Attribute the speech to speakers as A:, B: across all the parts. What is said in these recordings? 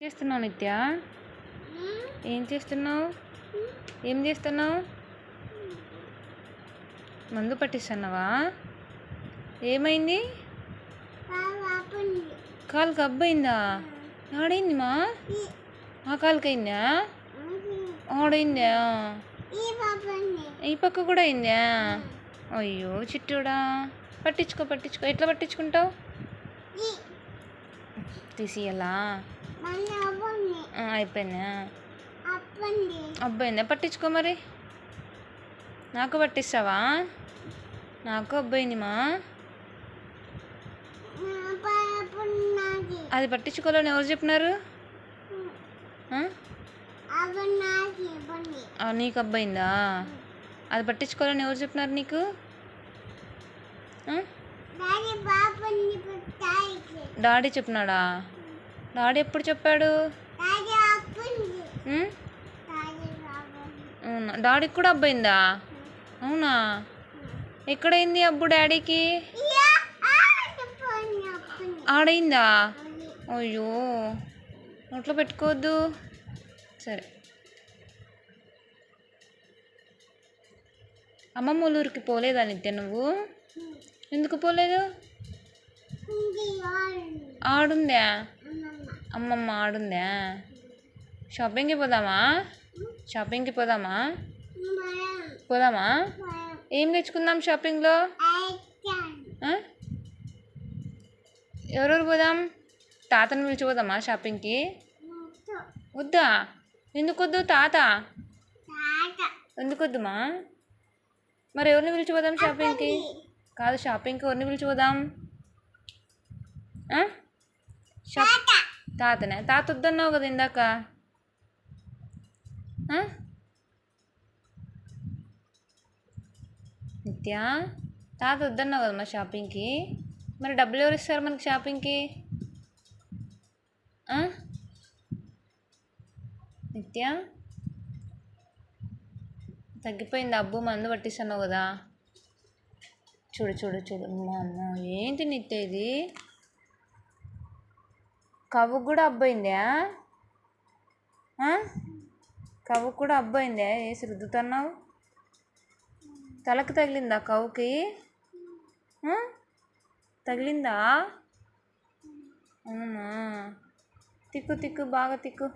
A: చేస్తున్నావు నిత్య? ఏం చేస్తున్నావు? ఏం చేస్తున్నావు? మందు పట్టిస్తున్నావా? ఏమైంది? కాలు కబ్బయిందా? ఆడైంది మా? ఆ కాలుకి అయిందా? ఆడైందా? ఈ పక్క కూడా అయిందా? అయ్యో చిట్టుడా. పట్టించుకో పట్టించుకో. ఎట్లా పట్టించుకుంటావు? తీసియాలా అయిపోయిందా? అబ్బాయిందా? పట్టించుకో మరి. నాకు పట్టిస్తావా? నాకు అబ్బాయింది మా అది పట్టించుకోవాలని ఎవరు చెప్పినారు? నీకు అబ్బాయిందా? అది పట్టించుకోవాలని ఎవరు చెప్పినారు నీకు? డాడీ చెప్పినాడా? డాడీ ఎప్పుడు చెప్పాడు? అవునా? డాడీకి కూడా అబ్బాయిందా? అవునా? ఎక్కడైంది అబ్బు డాడీకి? ఆడైందా అయ్యో నోట్లో పెట్టుకోవద్దు. సరే. అమ్మమ్మ ఊరికి పోలేదా నిత్య నువ్వు? ఎందుకు పోలేదు? ఆడుందా? అమ్మమ్మ ఆడుందా? షాపింగ్కి పోదామా? షాపింగ్కి పోదామా? పోదామా? ఏం తెచ్చుకుందాం షాపింగ్లో ఎవరెవరు పోదాం? తాతను పిలిచి పోదామా షాపింగ్కి వద్దా? ఎందుకు వద్దు తాత? ఎందుకు వద్దుమా? మరి ఎవరిని పిలిచి పోదాం షాపింగ్కి కాదు షాపింగ్కి ఎవరిని పిలిచి పోదాం? షాప్ తాతనే తాత వద్దన్నావు కదా ఇందాక నిత్యా నిత్య తాత వద్దన్నావు కదా మా షాపింగ్కి మరి డబ్బులు ఎవరు ఇస్తారు మనకి షాపింగ్కి నిత్య తగ్గిపోయింది అబ్బు మందు పట్టిస్తున్నావు కదా చూడు చూడు చూడు అమ్మ ఏంటి నిత్య ఇది కవ్వు కూడా అబ్బైందా ఆ? కవ్వు కూడా అబ్బైందా వేసి రుద్దుతున్నావు? తలకు తగిలిందా కవ్వుకి? తగిలిందా? అవునా? తిక్కు తిక్కు బాగా తిక్కు.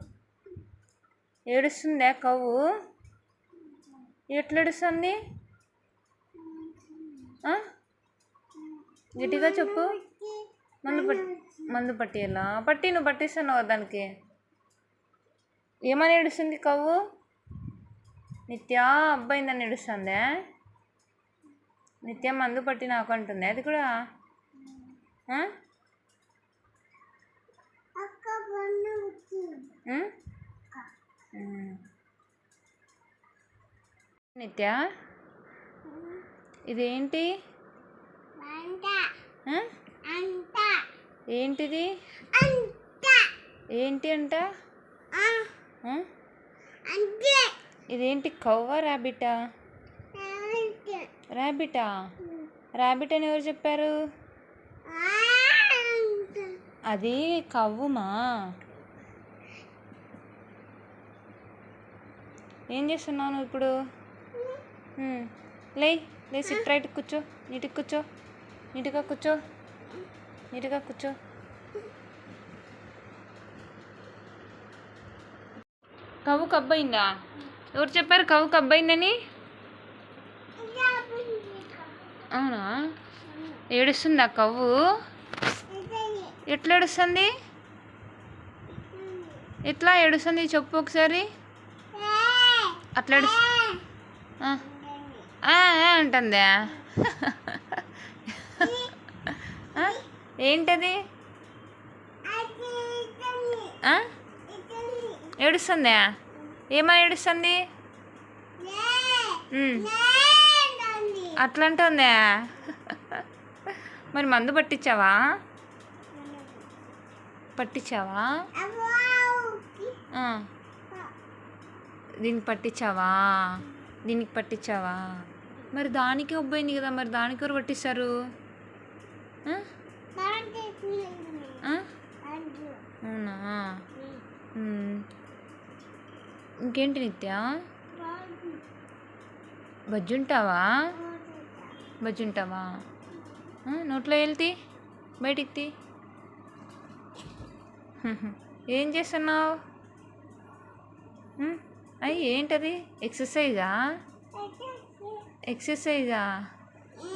A: ఏడుస్తుందా కవ్వు? ఎట్లేడుస్తుంది? గట్టిగా చెప్పు. మందు పట్టి మందు పట్టియాలా? పట్టి నువ్వు పట్టిస్తున్నావు దానికి. ఏమని ఏడుస్తుంది కవ్వు? నిత్య అబ్బాయిందని ఏడుస్తుందే? నిత్య మందు పట్టి నాకు అంటుంది. అది కూడా. నిత్య? ఇదేంటి? ఏంటిది? ఏంటి అంట? ఇదేంటి కవ్వా ర్యాబిటా ర్యాబిటా ర్యాబిట్ అని ఎవరు చెప్పారు? అది కవ్వుమా? ఏం చేస్తున్నావు ఇప్పుడు? లే లే సిట్ రైట్ కూర్చో నీటికి కూర్చో నీట్గా కూర్చో. నీట్గా కూర్చో. కవ్వు కబ్బయిందా? ఎవరు చెప్పారు కవ్వు కబ్బయిందని? అవునా? ఏడుస్తుందా కవ్వు? ఎట్లా ఏడుస్తుంది? ఎట్లా ఏడుస్తుంది చెప్పు ఒకసారి. అట్లా ఏడు ఆ. ఆ, ఆ అంటుందా? ఏంటది? ఏడుస్తుందా? ఏమని ఏడుస్తుంది? ఉమ్. అట్లా అంటుందా మరి మందు పట్టించావా? పట్టించావా. దీనికి పట్టించావా? దీనికి పట్టించావా? మరి దానికి ఉబ్బైంది కదా మరి దానికి ఎవరు పట్టిస్తారు? అవునా? ఇంకేంటి నిత్య? బజ్జుంటావా? బజ్జుంటావా? నోట్లో వెళ్తి బయటికి తీ. ఏం చేస్తున్నావు? అయ్యి ఏంటది? ఎక్సర్సైజా? ఎక్సర్సైజా.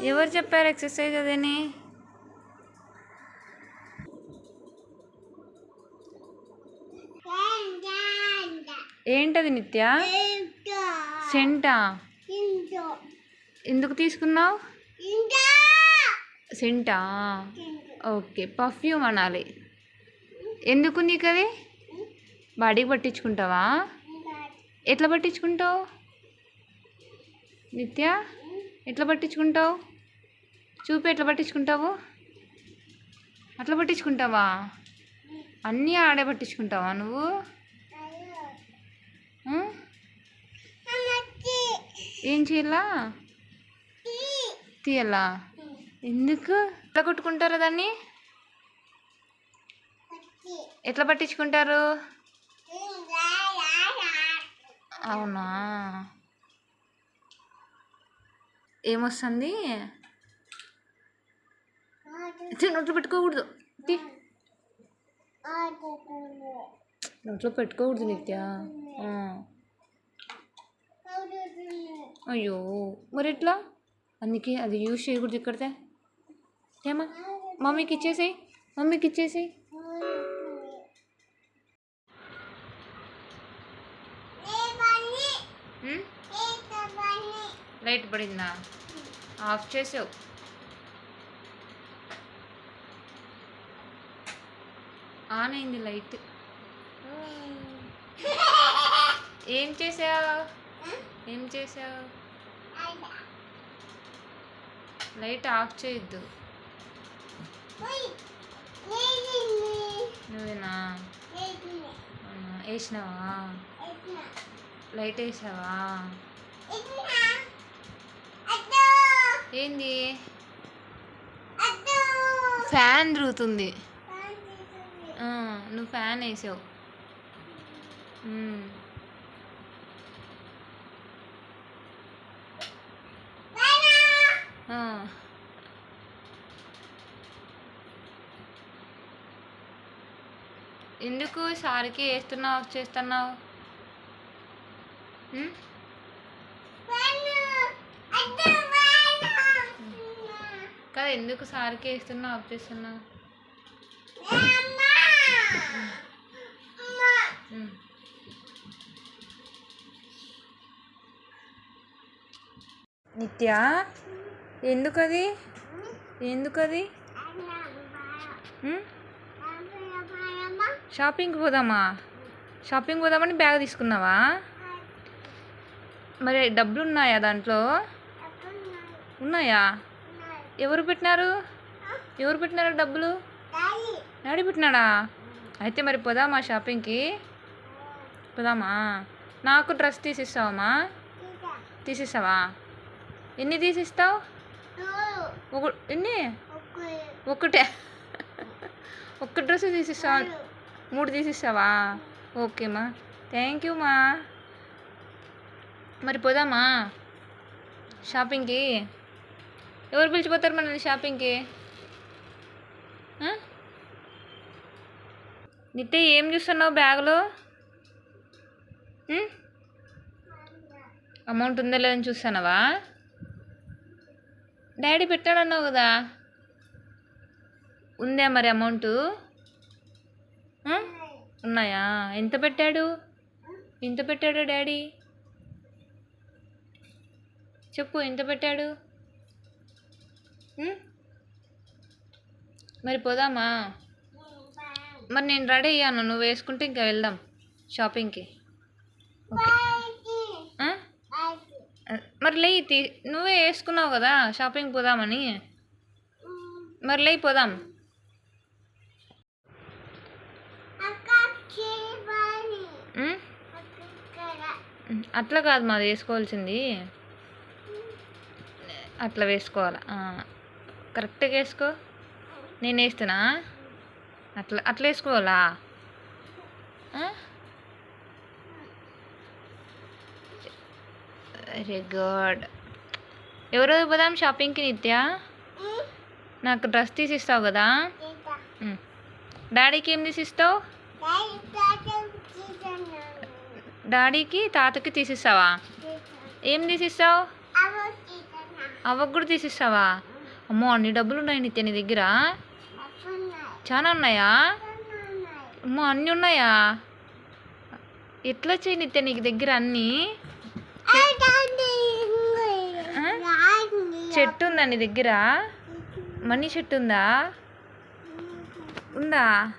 A: ఎవరు చెప్పారు ఎక్సర్సైజ్ అదని ఏంటది నిత్య? సెంటా? ఎందుకు తీసుకున్నావు? సెంటా? ఓకే పర్ఫ్యూమ్ అనాలి. ఎందుకు నీకు అది బాడీకి పట్టించుకుంటావా? ఎట్లా పట్టించుకుంటావు? నిత్య ఎట్లా పట్టించుకుంటావు? చూపి ఎట్లా పట్టించుకుంటావు? అట్లా పట్టించుకుంటావా? అన్నీ ఆడే పట్టించుకుంటావా నువ్వు? ఏం చేయాలా? తీయాలా? ఎందుకు? ఎట్లా కొట్టుకుంటారు దాన్ని? ఎట్లా పట్టించుకుంటారు? అవునా? ఏమొస్తుంది? నోట్లు పెట్టుకోకూడదు. తీ. నోట్లో పెట్టుకోకూడదు నిత్య. అయ్యో మరి ఎట్లా అందుకే అది యూజ్ చేయకూడదు ఇక్కడితే. ఏమా మమ్మీకి ఇచ్చేసేయి మమ్మీకి ఇచ్చేసేయి. లైట్ పడిందా? ఆఫ్ చేసావు ఆన్ అయింది లైట్. ఏం చేసావు ఏం చేసావు లైట్ ఆఫ్ చేయొద్దు. నువ్వేనా? వేసినావా లైట్ వేసావా ఏంది? ఫ్యాన్ తిరుగుతుంది ఆ, నువ్వు ఫ్యాన్ వేసావు మ్మ్. ఆ. ఎందుకు సార్కి వేస్తున్నావు చేస్తున్నావు? కదా ఎందుకు సార్కి వేస్తున్నావు ఆఫ్ చేస్తున్నావు? నిత్య? ఎందుకు అది ఎందుకు అది మ్మ్? షాపింగ్కి పోదామా? షాపింగ్ పోదామని బ్యాగ్ తీసుకున్నావా? మరి డబ్బులు ఉన్నాయా దాంట్లో? ఉన్నాయా? ఎవరు పెట్టినారు? ఎవరు పెట్టినారు డబ్బులు? డాడీ పెట్టినాడా? అయితే మరి పోదామా షాపింగ్కి? పోదామా? నాకు డ్రెస్ తీసిస్తావమ్మా. తీసిస్తావా? ఎన్ని తీసిస్తావు? ఎన్ని? ఒకటే. ఒక్క డ్రెస్ తీసిస్తావా మూడు తీసిస్తావా? ఓకేమ్మా థ్యాంక్ యూ మా. మరి పోదామా? షాపింగ్కి? ఎవరు పిలిచిపోతారు మనల్ని షాపింగ్కి? నిత్య ఏం చూస్తున్నావు బ్యాగ్లో? అమౌంట్ ఉందా లేదని చూస్తున్నావా? డాడీ పెట్టాడన్నావు కదా? ఉందే మరి అమౌంట్? ఉన్నాయా? ఎంత పెట్టాడు? ఎంత పెట్టాడు డాడీ? చెప్పు ఎంత పెట్టాడు? మరి పోదామా? మరి నేను రెడీ అయ్యాను నువ్వు వేసుకుంటే ఇంకా వెళ్దాం షాపింగ్కి ఓకే ఆ? లేయి తీ నువ్వే వేసుకున్నావు కదా షాపింగ్ పోదామని. మరి పోదాం. అట్లా కాదు మాది వేసుకోవాల్సింది. అట్లా వేసుకోవాలా? కరెక్ట్గా వేసుకో. నేను వేస్తున్నా? అట్లా అట్లా వేసుకోవాలా? Very good. ఎవరో పోదాం షాపింగ్కి నిత్య? నాకు డ్రెస్ తీసిస్తావు కదా? డాడీకి ఏం తీసిస్తావు? డాడీకి తాతకి తీసిస్తావా? ఏం తీసిస్తావు? అవ్వకు కూడా తీసిస్తావా? అమ్మో అన్ని డబ్బులు ఉన్నాయి నిత్య నీ దగ్గర. చాలా ఉన్నాయా? అమ్మో అన్నీ ఉన్నాయా? ఎట్లా చేయి నిత్య నీకు దగ్గర అన్నీ? చెట్టు ఉందా నీ దగ్గర. మనీ చెట్టు ఉందా? ఉందా